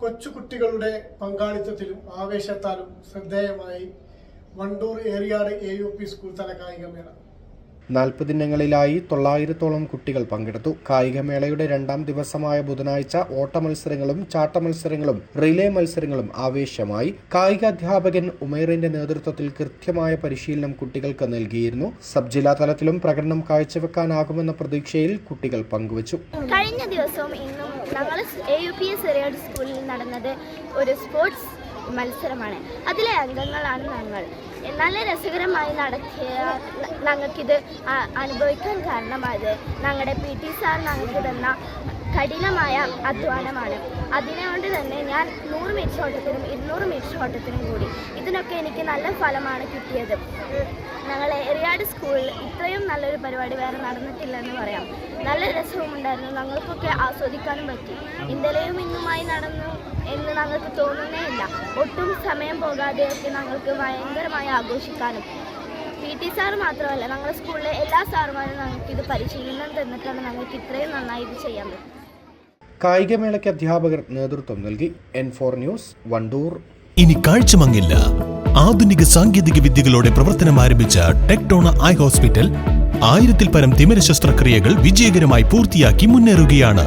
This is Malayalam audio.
കൊച്ചുകുട്ടികളുടെ പങ്കാളിത്തത്തിലും ആവേശത്താലും ശ്രദ്ധേയമായി Wandoor Eriyad A U P school തല കായികമേള നാൽപ്പതിനങ്ങളിലായി തൊള്ളായിരത്തോളം കുട്ടികൾ പങ്കെടുത്തു. കായികമേളയുടെ രണ്ടാം ദിവസമായ ബുധനാഴ്ച ഓട്ട മത്സരങ്ങളും ചാട്ട മത്സരങ്ങളും റിലേ മത്സരങ്ങളും ആവേശമായി. കായികാധ്യാപകൻ ഉമേറിന്റെ നേതൃത്വത്തിൽ കൃത്യമായ പരിശീലനം കുട്ടികൾക്ക് നൽകിയിരുന്നു. സബ് ജില്ലാ തലത്തിലും പ്രകടനം കാഴ്ചവെക്കാനാകുമെന്ന പ്രതീക്ഷയിൽ കുട്ടികൾ പങ്കുവച്ചു. കഴിഞ്ഞ ദിവസം ഇന്നും ഞങ്ങൾ എ യു പി എസ് സ്കൂളിൽ നടന്നത് ഒരു സ്പോർട്സ് മത്സരമാണ്. അതിലെ അംഗങ്ങളാണ് ഞങ്ങൾ. നല്ല രസകരമായി നടത്തിയ ഞങ്ങൾക്കിത് അനുഭവിക്കാൻ കാരണമായത്. ഞങ്ങളുടെ പി ടി സാർ ഞങ്ങൾക്ക് തന്ന കഠിനമായ അധ്വാനമാണ്. അതിനുകൊണ്ട് തന്നെ ഞാൻ നൂറ് മീറ്റർ ഓട്ടത്തിനും ഇരുന്നൂറ് മീറ്റർ ഓട്ടത്തിനും കൂടി ഇതിനൊക്കെ എനിക്ക് നല്ല ഫലമാണ് കിട്ടിയത്. ഞങ്ങൾ എറിയാട് സ്കൂളിൽ ഇത്രയും നല്ലൊരു പരിപാടി വേറെ നടന്നിട്ടില്ലെന്ന് പറയാം. നല്ല രസവും ഉണ്ടായിരുന്നു. ഞങ്ങൾക്കൊക്കെ ആസ്വദിക്കാനും പറ്റി. ഇന്നലെയും ഇന്നുമായി നടന്നു എന്ന് ഞങ്ങൾക്ക് തോന്നുന്നേ ഇല്ല. ഒട്ടും സമയം പോകാതെയൊക്കെ ഞങ്ങൾക്ക് ഭയങ്കരമായി ആഘോഷിക്കാനും പി ടി സാർ മാത്രമല്ല ഞങ്ങളുടെ സ്കൂളിലെ എല്ലാ സാറുമാരും ഞങ്ങൾക്ക് ഇത് പരിശീലനം തന്നിട്ടാണ് ഞങ്ങൾക്ക് ഇത്രയും നന്നായി ഇത് ചെയ്യാൻ പറ്റും. കായികമേളയ്ക്ക് അധ്യാപകർ നേതൃത്വം നൽകി. N four news Wandoor. ഇനി കാഴ്ചമങ്ങില്ല ആധുനിക സാങ്കേതിക വിദ്യകളോടെ പ്രവർത്തനം ആരംഭിച്ച ടെക്ടോണ ഐ ഹോസ്പിറ്റൽ ആയിരത്തിൽ പരം തിമിര ശസ്ത്രക്രിയകൾ വിജയകരമായി പൂർത്തിയാക്കി മുന്നേറുകയാണ്.